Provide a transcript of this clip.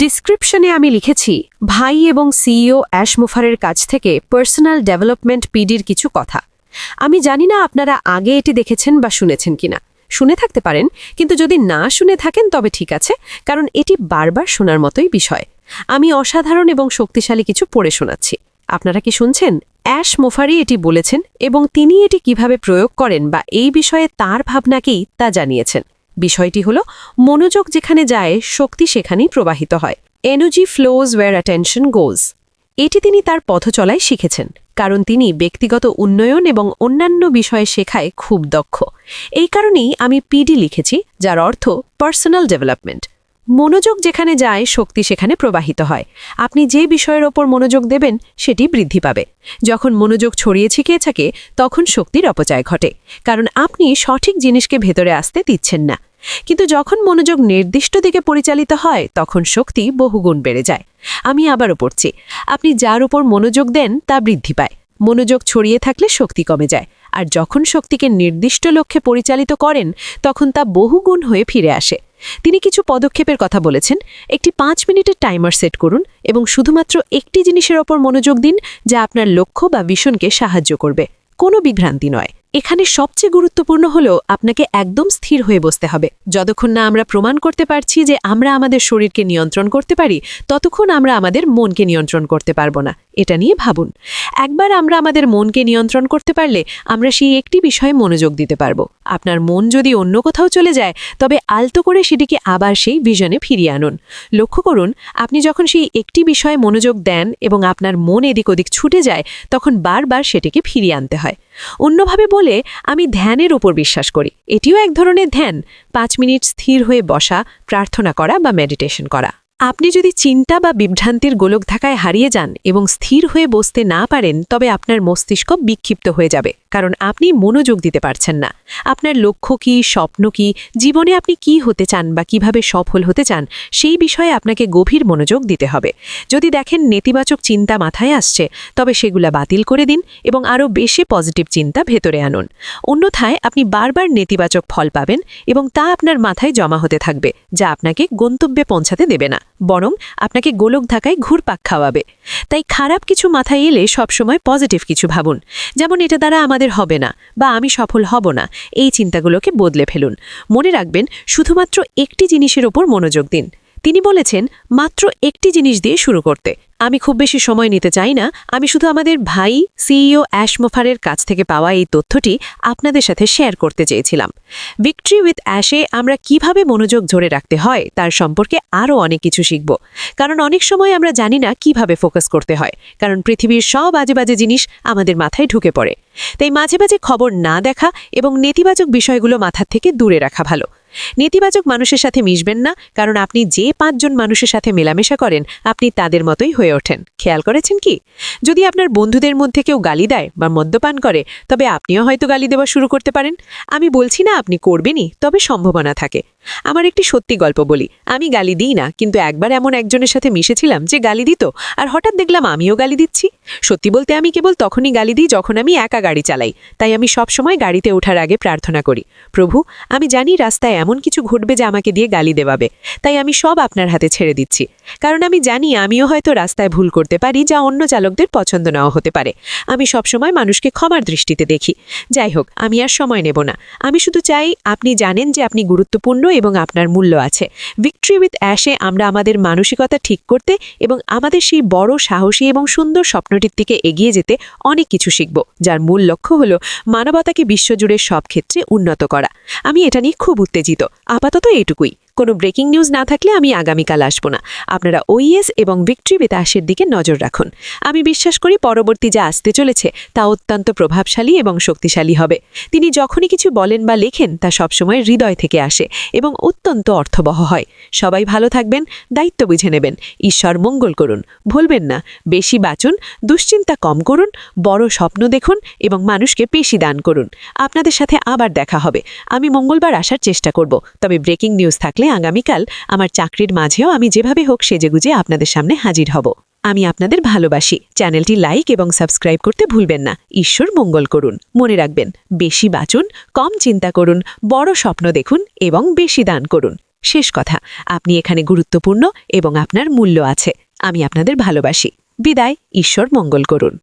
ডিসক্রিপশনে আমি লিখেছি, ভাই এবং সিইও অ্যাশ মুফারের কাছ থেকে পার্সোনাল ডেভেলপমেন্ট পিডির কিছু কথা। আমি জানি না আপনারা আগে এটি দেখেছেন বা শুনেছেন কিনা। শুনে থাকতে পারেন, কিন্তু যদি না শুনে থাকেন তবে ঠিক আছে, কারণ এটি বারবার শোনার মতোই বিষয়। আমি অসাধারণ এবং শক্তিশালী কিছু পড়ে শোনাচ্ছি। আপনারা কি শুনছেন? অ্যাশ মোফারি এটি বলেছেন এবং তিনি এটি কীভাবে প্রয়োগ করেন বা এই বিষয়ে তার ভাবনাকেই তা জানিয়েছেন। বিষয়টি হল, মনোযোগ যেখানে যায়, শক্তি সেখানেই প্রবাহিত হয়। Energy flows where attention goes এটি তিনি তার পথচলায় শিখেছেন, কারণ তিনি ব্যক্তিগত উন্নয়ন এবং অন্যান্য বিষয়ে শেখায় খুব দক্ষ। এই কারণেই আমি পিডি লিখেছি, যার অর্থ পার্সোনাল ডেভেলপমেন্ট মনোযোগ যেখানে যায়, শক্তি সেখানে প্রবাহিত হয়। আপনি যে বিষয়ের ওপর মনোযোগ দেবেন, সেটি বৃদ্ধি পাবে। যখন মনোযোগ ছড়িয়ে ছিকিয়ে থাকে, তখন শক্তির অপচয় ঘটে, কারণ আপনি সঠিক জিনিসকে ভেতরে আসতে দিচ্ছেন না। কিন্তু যখন মনোযোগ নির্দিষ্ট দিকে পরিচালিত হয়, তখন শক্তি বহুগুণ বেড়ে যায়। আমি আবারও পড়ছি। আপনি যার উপর মনোযোগ দেন, তা বৃদ্ধি পায়। মনোযোগ ছড়িয়ে থাকলে শক্তি কমে যায়। আর যখন শক্তিকে নির্দিষ্ট লক্ষ্যে পরিচালিত করেন, তখন তা বহুগুণ হয়ে ফিরে আসে। তিনি কিছু পদক্ষেপের কথা বলেছেন। একটি পাঁচ মিনিটের টাইমার সেট করুন এবং শুধুমাত্র একটি জিনিসের ওপর মনোযোগ দিন, যা আপনার লক্ষ্য বা ভীষণকে সাহায্য করবে। কোনো বিভ্রান্তি নয়। এখানে সবচেয়ে গুরুত্বপূর্ণ হল আপনাকে একদম স্থির হয়ে বসতে হবে। যতক্ষণ না আমরা প্রমাণ করতে পারছি যে আমরা আমাদের শরীরকে নিয়ন্ত্রণ করতে পারি, ততক্ষণ আমরা আমাদের মনকে নিয়ন্ত্রণ করতে পারব না। এটা নিয়ে ভাবুন। একবার আমরা আমাদের মনকে নিয়ন্ত্রণ করতে পারলে আমরা সেই একটি বিষয়ে মনোযোগ দিতে পারব। আপনার মন যদি অন্য কোথাও চলে যায়, তবে আলতো করে সেটিকে আবার সেই ভিশনে ফিরিয়ে আনুন। লক্ষ্য করুন, আপনি যখন সেই একটি বিষয়ে মনোযোগ দেন এবং আপনার মন এদিক ওদিক ছুটে যায়, তখন বারবার সেটিকে ফিরিয়ে আনতে হয়। অন্যভাবে বলে, আমি ধ্যানের ওপর বিশ্বাস করি। এটিও এক ধরনের ধ্যান। পাঁচ মিনিট স্থির হয়ে বসা, প্রার্থনা করা বা মেডিটেশন করা। আপনি যদি চিন্তা বা বিভ্রান্তির গোলক ধাকায় হারিয়ে যান এবং স্থির হয়ে বসতে না পারেন, তবে আপনার মস্তিষ্ক বিক্ষিপ্ত হয়ে যাবে, কারণ আপনি মনোযোগ দিতে পারছেন না। আপনার লক্ষ্য কি, স্বপ্ন কি, জীবনে আপনি কি হতে চান বা কীভাবে সফল হতে চান, সেই বিষয়ে আপনাকে গভীর মনোযোগ দিতে হবে। যদি দেখেন নেতিবাচক চিন্তা মাথায় আসছে, তবে সেগুলা বাতিল করে দিন এবং আরও বেশি পজিটিভ চিন্তা ভেতরে আনুন। অন্যথায় আপনি বারবার নেতিবাচক ফল পাবেন এবং তা আপনার মাথায় জমা হতে থাকবে, যা আপনাকে গন্তব্যে পৌঁছাতে দেবে না। বরং আপনাকে গোলক ধাকায় ঘুরপাক খাওয়াবে। তাই খারাপ কিছু মাথায় এলে সবসময় পজিটিভ কিছু ভাবুন। যেমন এটা দ্বারা আমাদের হবে না বা আমি সফল হব না, এই চিন্তাগুলোকে বদলে ফেলুন। মনে রাখবেন, শুধুমাত্র একটি জিনিসের ওপর মনোযোগ দিন। তিনি বলেছেন, মাত্র একটি জিনিস দিয়ে শুরু করতে। আমি খুব বেশি সময় নিতে চাই না। আমি শুধু আমাদের ভাই, সিইও অ্যাশমোফারের কাছ থেকে পাওয়া এই তথ্যটি আপনাদের সাথে শেয়ার করতে চেয়েছিলাম। ভিক্টরি উইথ অ্যাশে আমরা কীভাবে মনোযোগ ধরে রাখতে হয় তার সম্পর্কে আরও অনেক কিছু শিখব। কারণ অনেক সময় আমরা জানি না কীভাবে ফোকাস করতে হয়, কারণ পৃথিবীর সব বাজে বাজে জিনিস আমাদের মাথায় ঢুকে পড়ে। তাই মাঝে মাঝে খবর না দেখা এবং নেতিবাচক বিষয়গুলো মাথার থেকে দূরে রাখা ভালো। নেতিবাচক মানুষের সাথে মিশবেন না, কারণ আপনি যে পাঁচজন মানুষের সাথে মেলামেশা করেন, আপনি তাদের মতোই হয়ে ওঠেন। খেয়াল করেছেন কি? যদি আপনার বন্ধুদের মধ্যে কেউ গালি দেয় বা মদ্যপান করে, তবে আপনিও হয়তো গালি দেওয়া শুরু করতে পারেন। আমি বলছি না আপনি করবেনই, তবে সম্ভাবনা থাকে। আমার একটি সত্যি গল্প বলি। আমি গালি দিই না, কিন্তু একবার এমন একজনের সাথে মিশেছিলাম যে গালি দিত, আর হঠাৎ দেখলাম আমিও গালি দিচ্ছি। সত্যি বলতে আমি কেবল তখনই গালি দিই যখন আমি একা গাড়ি চালাই, তাই আমি সব সময় গাড়িতে ওঠার আগে প্রার্থনা করি, প্রভু, আমি জানি রাস্তায় এমন কিছু ঘটবে যে আমাকে দিয়ে গালি দেওয়াবে, তাই আমি সব আপনার হাতে ছেড়ে দিচ্ছি। কারণ আমি জানি আমিও হয়তো রাস্তায় ভুল করতে পারি যা অন্য চালকদের পছন্দ নেওয়া হতে পারে। আমি সবসময় মানুষকে ক্ষমার দৃষ্টিতে দেখি। যাই হোক, আমি আর সময় নেব না। আমি শুধু চাই আপনি জানেন যে আপনি গুরুত্বপূর্ণ এবং আপনার মূল্য আছে। ভিক্টরি উইথ অ্যাশে আমরা আমাদের মানসিকতা ঠিক করতে এবং আমাদের সেই বড় সাহসী এবং সুন্দর স্বপ্নটির দিকে এগিয়ে যেতে অনেক কিছু শিখব, যার মূল লক্ষ্য হলো মানবতাকে বিশ্বজুড়ে সব ক্ষেত্রে উন্নত করা। আমি এটা নিয়ে খুব উত্তেজিত। আপাতত এইটুকুই। কোনো ব্রেকিং নিউজ না থাকলে আমি আগামীকাল আসব না। আপনারা ওইএস এবং ভিক্টরি বেতাসের দিকে নজর রাখুন। আমি বিশ্বাস করি পরবর্তী যা আসতে চলেছে তা অত্যন্ত প্রভাবশালী এবং শক্তিশালী হবে। তিনি যখনই কিছু বলেন বা লেখেন তা সবসময় হৃদয় থেকে আসে এবং অত্যন্ত অর্থবহ হয়। সবাই ভালো থাকবেন, দায়িত্ব বুঝে নেবেন। ঈশ্বর মঙ্গল করুন। ভুলবেন না। বেশি বাঁচুন, দুশ্চিন্তা কম করুন, বড় স্বপ্ন দেখুন এবং মানুষকে পেশি দান করুন। আপনাদের সাথে আবার দেখা হবে। আমি মঙ্গলবার আসার চেষ্টা করব, তবে ব্রেকিং নিউজ থাকলে আগামীকাল আমার চাকরির মাঝেও আমি যেভাবে হোক সেজেগুজে আপনাদের সামনে হাজির হব। আমি আপনাদের ভালোবাসি। চ্যানেলটি লাইক এবং সাবস্ক্রাইব করতে ভুলবেন না। ঈশ্বর মঙ্গল করুন। মনে রাখবেন, বেশি বাঁচুন, কম চিন্তা করুন, বড় স্বপ্ন দেখুন এবং বেশি দান করুন। শেষ কথা, আপনি এখানে গুরুত্বপূর্ণ এবং আপনার মূল্য আছে। আমি আপনাদের ভালোবাসি। বিদায়, ঈশ্বর মঙ্গল করুন।